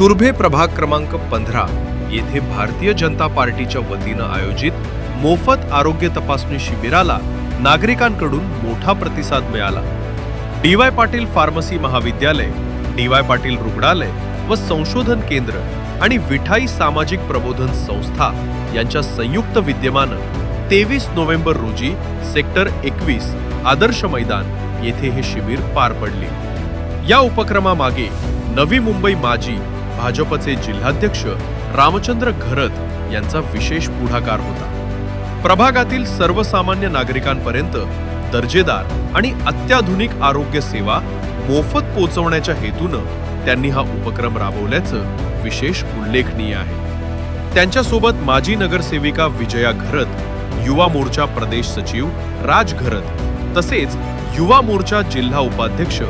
तुर्भे प्रभाग क्रमांक पंधरा येथे भारतीय जनता पार्टीच्या वतीनं आयोजित मोफत आरोग्य तपासणी शिबिराला नागरिकांकडून मोठा प्रतिसाद मिळाला. डी वाय पाटील फार्मसी महाविद्यालय डी वाय पाटील रुग्णालय व संशोधन केंद्र आणि विठाई सामाजिक प्रबोधन संस्था यांच्या संयुक्त विद्यमानं तेवीस नोव्हेंबर रोजी सेक्टर एकवीस आदर्श मैदान येथे हे शिबिर पार पडले. या उपक्रमामागे नवी मुंबई माजी भाजपचे जिल्हाध्यक्ष रामचंद्र घरत यांचा विशेष पुढाकार होता. प्रभागातील सर्वसामान्य नागरिकांपर्यंत दर्जेदार आणि अत्याधुनिक आरोग्य सेवा मोफत पोहोचवण्याच्या हेतूनं त्यांनी हा उपक्रम राबवल्याचं विशेष उल्लेखनीय आहे. त्यांच्यासोबत माजी नगरसेविका विजया घरत युवा मोर्चा प्रदेश सचिव राज घरत तसेच युवा मोर्चा जिल्हा उपाध्यक्ष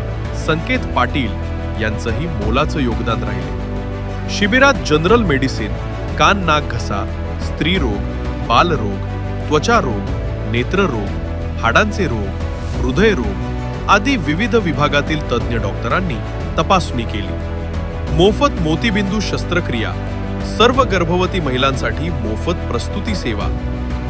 संकेत पाटील यांचंही मोलाचं योगदान राहिले. शिबिरात जनरल मेडिसिन कान नाक घसा स्त्रीरोग बालरोग त्वचा रोग नेत्ररोग हाडांचे रोग हृदयरोग आदी विविध विभागातील तज्ज्ञ डॉक्टरांनी तपासणी केली. मोफत मोतीबिंदू शस्त्रक्रिया सर्व गर्भवती महिलांसाठी मोफत प्रस्तुती सेवा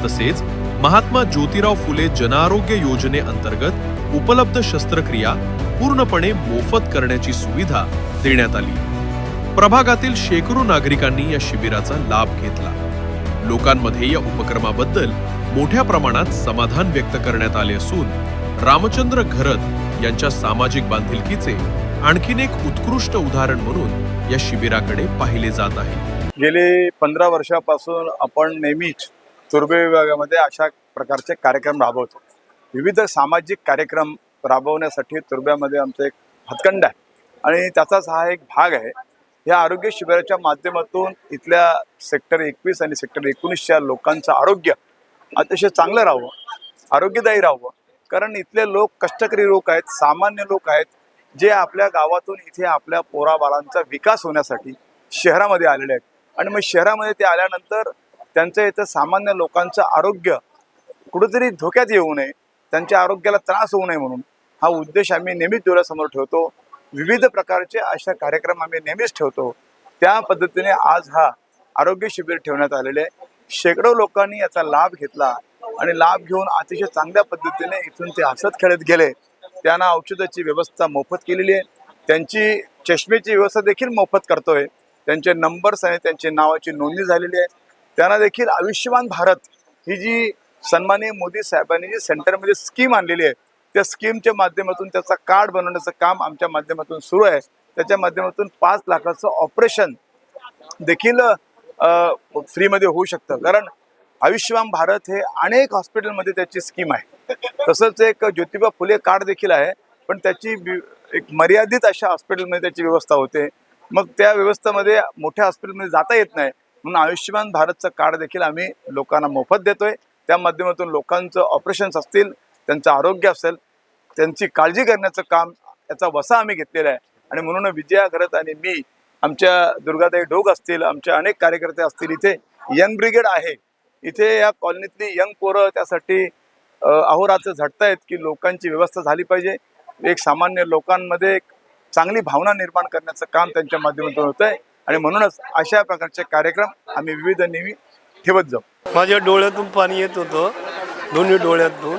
तसेच महात्मा ज्योतिराव फुले जनआरोग्य योजनेअंतर्गत उपलब्ध शस्त्रक्रिया पूर्णपणे मोफत करण्याची सुविधा देण्यात आली. प्रभागातील शेकडो नागरिकांनी या शिबिराचा लाभ घेतला. लोकांमध्ये या उपक्रमाबद्दल मोठ्या प्रमाणात समाधान व्यक्त करण्यात आले असून रामचंद्र घरत यांच्या सामाजिक बांधिलकीचे आणखीन एक उत्कृष्ट उदाहरण म्हणून या शिबिराकडे पाहिले जात आहे. गेले पंधरा वर्षापासून आपण नेहमीच तुर्बे विभागामध्ये अशा प्रकारचे कार्यक्रम राबवतो. विविध सामाजिक कार्यक्रम राबवण्यासाठी तुर्ब्यामध्ये आमचं एक हातखंड आहे. आणि त्याचाच हा एक भाग आहे. या आरोग्य शिबिराच्या माध्यमातून इथल्या सेक्टर एकवीस आणि सेक्टर एकोणीसच्या लोकांचं आरोग्य अतिशय चांगलं राहावं आरोग्यदायी राहावं. कारण इथले लोक कष्टकरी लोक आहेत सामान्य लोक आहेत जे आपल्या गावातून इथे आपल्या पोराबाळांचा विकास होण्यासाठी शहरामध्ये आलेले आहेत. आणि मग शहरामध्ये ते आल्यानंतर त्यांचं इथं सामान्य लोकांचं आरोग्य कुठेतरी धोक्यात येऊ नये त्यांच्या आरोग्याला त्रास होऊ नये म्हणून हा उद्देश आम्ही नेहमीच डोळ्यासमोर ठेवतो. विविध प्रकारचे अशा कार्यक्रम आम्ही नेहमीच ठेवतो. त्या पद्धतीने आज हा आरोग्य शिबिर ठेवण्यात आलेले आहे. शेकडो लोकांनी याचा लाभ घेतला आणि लाभ घेऊन अतिशय चांगल्या पद्धतीने इथून ते हसत खेळत गेले. त्यांना औषधाची व्यवस्था मोफत केलेली आहे. त्यांची चष्मेची व्यवस्था देखील मोफत करतोय. त्यांचे नंबर्स आणि त्यांची नावाची नोंदणी झालेली आहे. त्यांना देखील आयुष्यमान भारत ही जी सन्माननीय मोदी साहेबांनी जी सेंटरमध्ये स्कीम आणलेली आहे त्या स्कीमच्या माध्यमातून त्याचा कार्ड बनवण्याचं काम आमच्या माध्यमातून सुरू आहे. त्याच्या माध्यमातून पाच लाखाचं ऑपरेशन देखील फ्रीमध्ये होऊ शकतं. कारण आयुष्यमान भारत हे अनेक हॉस्पिटलमध्ये त्याची स्कीम आहे. तसंच एक ज्योतिबा फुले कार्ड देखील आहे. पण त्याची एक मर्यादित अशा हॉस्पिटलमध्ये त्याची व्यवस्था होते. मग त्या व्यवस्थेमध्ये मोठ्या हॉस्पिटलमध्ये जाता येत नाही. म्हणून आयुष्यमान भारतचं कार्ड देखील आम्ही लोकांना मोफत देतोय. त्या माध्यमातून लोकांचं ऑपरेशन्स असतील त्यांचं आरोग्य असेल त्यांची काळजी करण्याचं काम याचा वसा आम्ही घेतलेला आहे. आणि म्हणून विजया घरत आणि मी आमच्या दुर्गाताई ढोग असतील आमच्या अनेक कार्यकर्ते असतील इथे यंग ब्रिगेड आहे. इथे या कॉलनीतली यंग पोरं त्यासाठी अ, अहोरात्र झटतायत की लोकांची व्यवस्था झाली पाहिजे. एक सामान्य लोकांमध्ये एक चांगली भावना निर्माण करण्याचं काम त्यांच्या माध्यमातून होत आहे आणि म्हणूनच अशा प्रकारचे कार्यक्रम आम्ही विविध नेहमी ठेवत जाऊ. माझ्या डोळ्यातून पाणी येत होतं. दोन्ही डोळ्यातून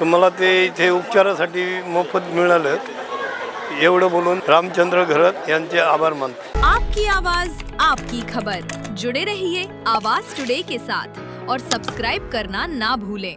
तर मला ते इथे उपचारासाठी मोफत मिळालं. एवढं बोलून रामचंद्र घरत यांचे आभार मानतो. आपकी आवाज आपकी खबर. जुड़े रहिए आवाज टुडे के साथ और सब्सक्राइब करना ना भूलें।